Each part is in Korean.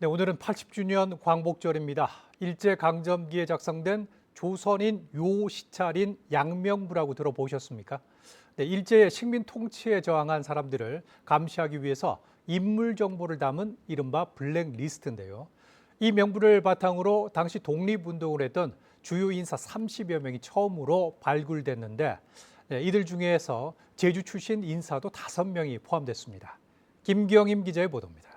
네, 오늘은 80주년 광복절입니다. 일제 강점기에 작성된 조선인 요 시찰인 양명부라고 들어보셨습니까? 네, 일제의 식민 통치에 저항한 사람들을 감시하기 위해서 인물 정보를 담은 이른바 블랙리스트인데요. 이 명부를 바탕으로 당시 독립운동을 했던 주요 인사 30여 명이 처음으로 발굴됐는데 네, 이들 중에서 제주 출신 인사도 5명이 포함됐습니다. 김경임 기자의 보도입니다.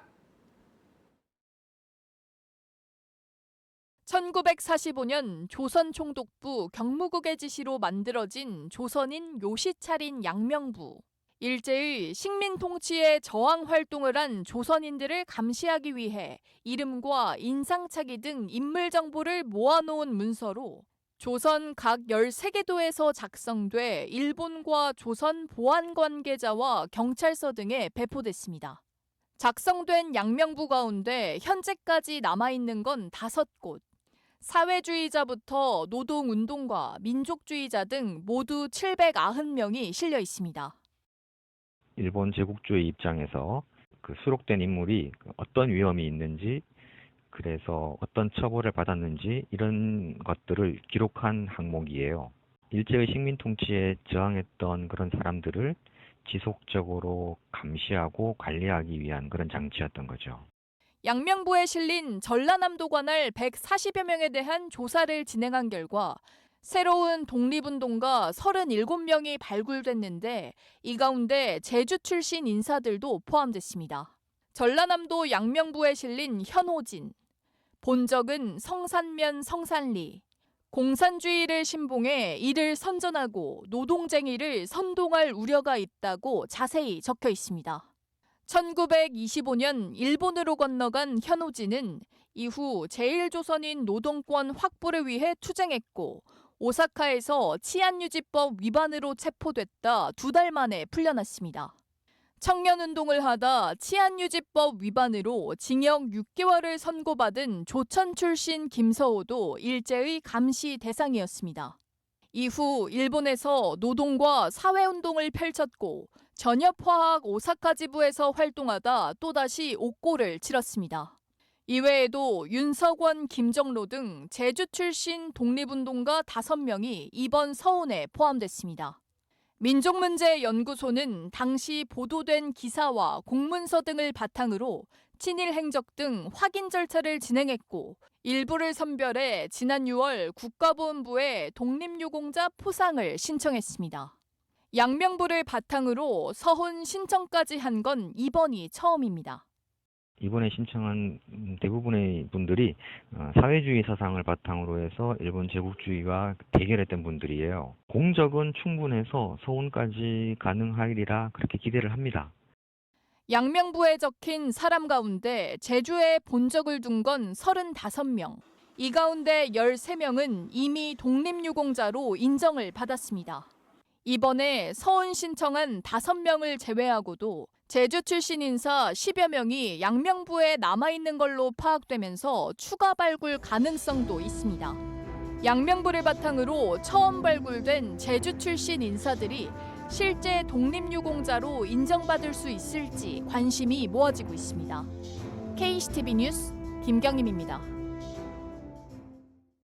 1945년 조선 총독부 경무국의 지시로 만들어진 조선인 요시찰인 양명부. 일제의 식민 통치에 저항 활동을 한 조선인들을 감시하기 위해 이름과 인상착의 등 인물 정보를 모아놓은 문서로 조선 각 13개 도에서 작성돼 일본과 조선 보안 관계자와 경찰서 등에 배포됐습니다. 작성된 양명부 가운데 현재까지 남아있는 건 다섯 곳. 사회주의자부터 노동운동가, 민족주의자 등 모두 790명이 실려 있습니다. 일본 제국주의 입장에서 그 수록된 인물이 어떤 위험이 있는지 그래서 어떤 처벌을 받았는지 이런 것들을 기록한 항목이에요. 일제의 식민 통치에 저항했던 그런 사람들을 지속적으로 감시하고 관리하기 위한 그런 장치였던 거죠. 양명부에 실린 전라남도 관할 140여 명에 대한 조사를 진행한 결과 새로운 독립운동가 37명이 발굴됐는데 이 가운데 제주 출신 인사들도 포함됐습니다. 전라남도 양명부에 실린 현호진, 본적은 성산면 성산리, 공산주의를 신봉해 이를 선전하고 노동쟁이를 선동할 우려가 있다고 자세히 적혀 있습니다. 1925년 일본으로 건너간 현호진은 이후 제1조선인 노동권 확보를 위해 투쟁했고 오사카에서 치안유지법 위반으로 체포됐다 두 달 만에 풀려났습니다. 청년운동을 하다 치안유지법 위반으로 징역 6개월을 선고받은 조천 출신 김서호도 일제의 감시 대상이었습니다. 이후 일본에서 노동과 사회운동을 펼쳤고 전협화학 오사카 지부에서 활동하다 또다시 옥고를 치렀습니다. 이외에도 윤석원, 김정로 등 제주 출신 독립운동가 5명이 이번 서운에 포함됐습니다. 민족문제연구소는 당시 보도된 기사와 공문서 등을 바탕으로 친일 행적 등 확인 절차를 진행했고 일부를 선별해 지난 6월 국가보훈부에 독립유공자 포상을 신청했습니다. 양명부를 바탕으로 서훈 신청까지 한 건 이번이 처음입니다. 이번에 신청한 대부분의 분들이 어, 사회주의 사상을 바탕으로 해서 일본 제국주의와 대결했던 분들이에요. 공적은 충분해서 서훈까지 가능하리라 그렇게 기대를 합니다. 양명부에 적힌 사람 가운데 제주에 본적을 둔 건 35명. 이 가운데 13명은 이미 독립유공자로 인정을 받았습니다. 이번에 서훈 신청한 5명을 제외하고도 제주 출신 인사 10여 명이 양명부에 남아있는 걸로 파악되면서 추가 발굴 가능성도 있습니다. 양명부를 바탕으로 처음 발굴된 제주 출신 인사들이 실제 독립유공자로 인정받을 수 있을지 관심이 모아지고 있습니다. KCTV 뉴스 김경임입니다.